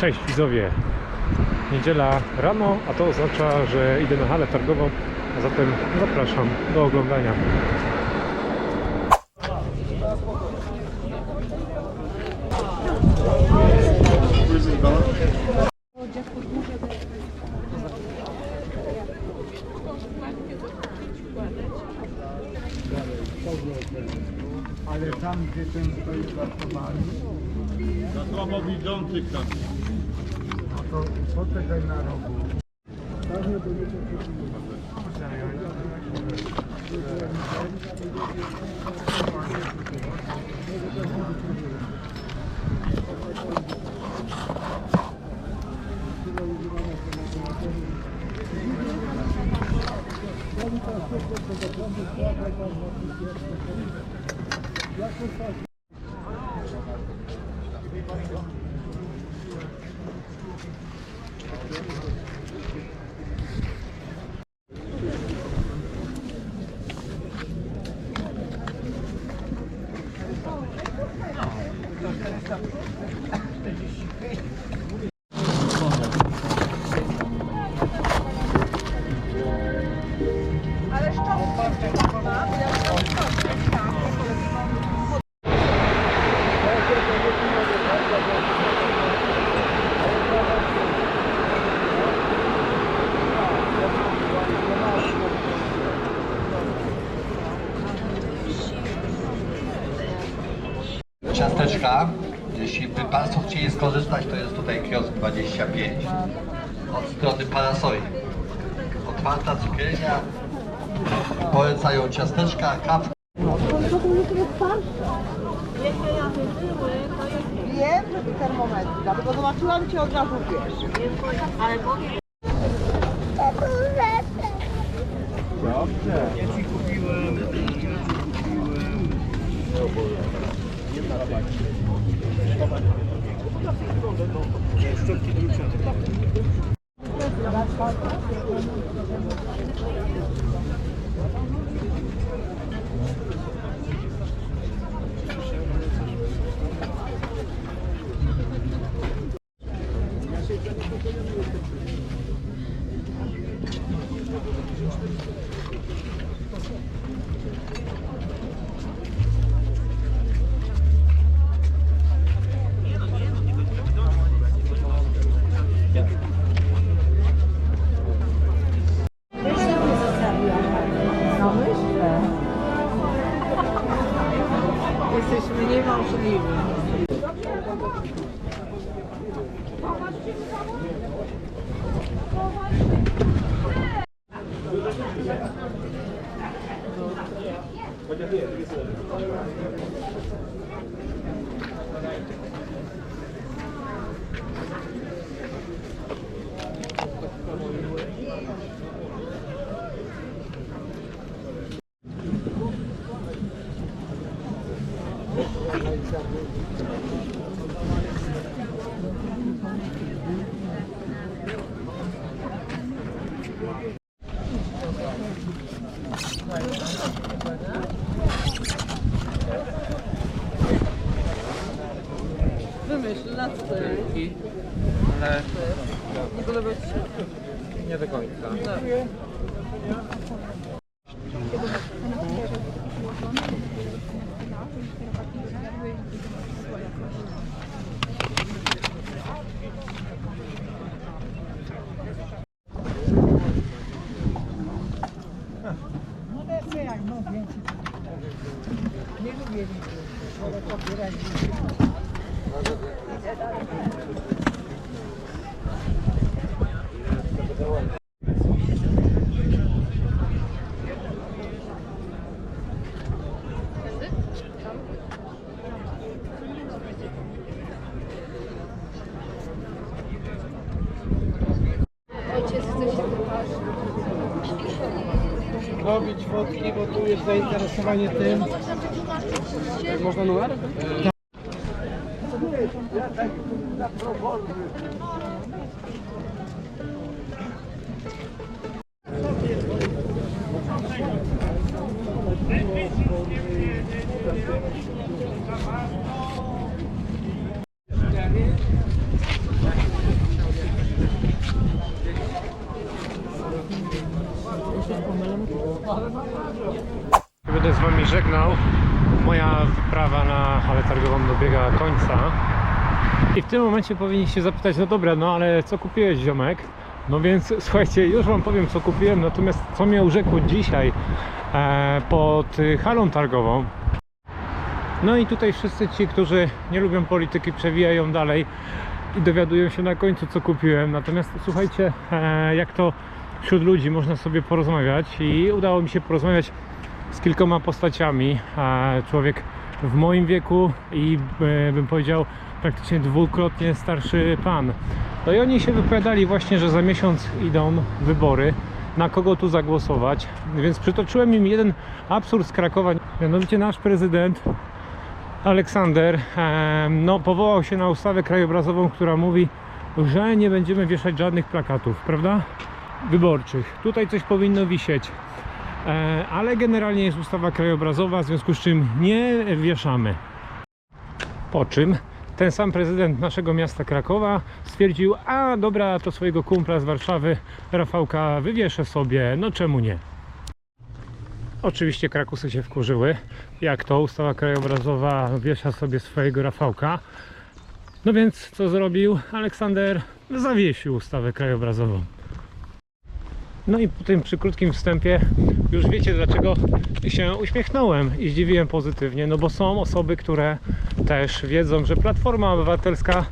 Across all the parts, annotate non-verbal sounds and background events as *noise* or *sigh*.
Cześć widzowie. Niedziela rano, a to oznacza, że idę na halę targową, a zatem zapraszam do oglądania. Ale tam, gdzie ten stoi zatrzymany, Dla słabowidzących tam. no to poczekaj na rogu. Ciasteczka. Jeśli by Państwo chcieli skorzystać, to jest tutaj kiosk 25 od strony Parasoi. Otwarta cukiernia. Polecają ciasteczka, kawkę. Wiem, że ty termometr, dlatego zobaczyłam cię od razu wiesz. Ale powiem... Myślę. Jesteśmy niemożliwi. Wymyśl na co to jest. Ale Nie podoba ci się? nie do końca. No lecę jak no więcej. Nie lubię liczby, ale pobierać chwili, bo tu jest zainteresowanie tym. Można numer? Tak. Thank you wyprawa na halę targową dobiega końca. I w tym momencie powinniście zapytać, no dobra, no ale co kupiłeś ziomek? No więc *laughs* słuchajcie, już Wam powiem co kupiłem, natomiast co mnie urzekło dzisiaj e, pod halą targową. No i tutaj wszyscy ci, którzy nie lubią polityki, przewijają dalej i dowiadują się na końcu co kupiłem. Natomiast słuchajcie, e, jak to wśród ludzi można sobie porozmawiać i udało mi się porozmawiać z kilkoma postaciami. E, człowiek w moim wieku i e, bym powiedział praktycznie dwukrotnie starszy pan. No i oni się wypowiadali właśnie, że za miesiąc idą wybory, na kogo tu zagłosować. Więc przytoczyłem im jeden absurd z Krakowa. Mianowicie nasz prezydent Aleksander em, no, powołał się na ustawę krajobrazową, która mówi, że nie będziemy wieszać żadnych plakatów, prawda? Wyborczych. Tutaj coś powinno wisieć. E, ale generalnie jest ustawa krajobrazowa, w związku z czym nie wieszamy. Po czym ten sam prezydent naszego miasta Krakowa stwierdził, a dobra, to swojego kumpla z Warszawy, Rafałka, wywieszę sobie, no czemu nie? Oczywiście Krakusy się wkurzyły, jak to ustawa krajobrazowa wiesza sobie swojego Rafałka. No więc co zrobił Aleksander? Zawiesił ustawę krajobrazową. No i po tym przykrótkim wstępie już wiecie dlaczego się uśmiechnąłem i zdziwiłem pozytywnie, no bo są osoby, które też wiedzą, że Platforma Obywatelska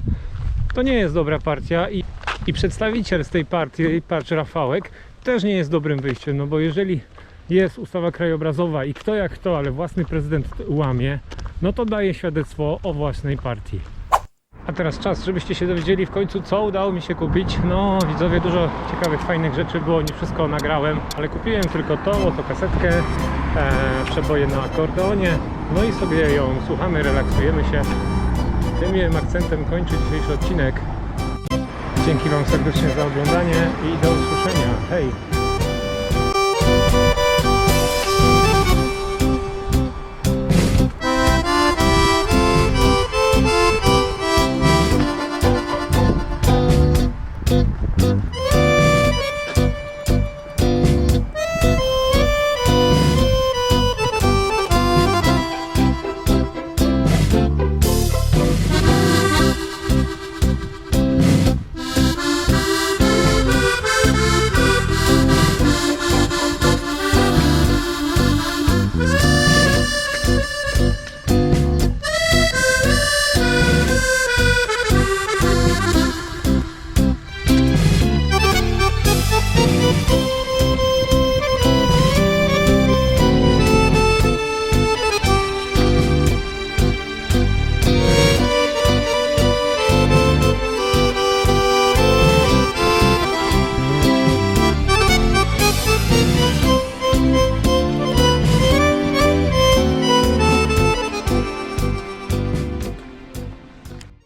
to nie jest dobra partia i, i przedstawiciel z tej partii, partii Rafałek, też nie jest dobrym wyjściem, no bo jeżeli jest ustawa krajobrazowa i kto jak kto, ale własny prezydent łamie, no to daje świadectwo o własnej partii. A teraz czas, żebyście się dowiedzieli w końcu, co udało mi się kupić. No, widzowie, dużo ciekawych, fajnych rzeczy było, nie wszystko nagrałem, ale kupiłem tylko to, oto kasetkę, e, przeboje na akordeonie, no i sobie ją słuchamy, relaksujemy się. Tym miłym akcentem kończę dzisiejszy odcinek. Dzięki Wam serdecznie za oglądanie i do usłyszenia. Hej!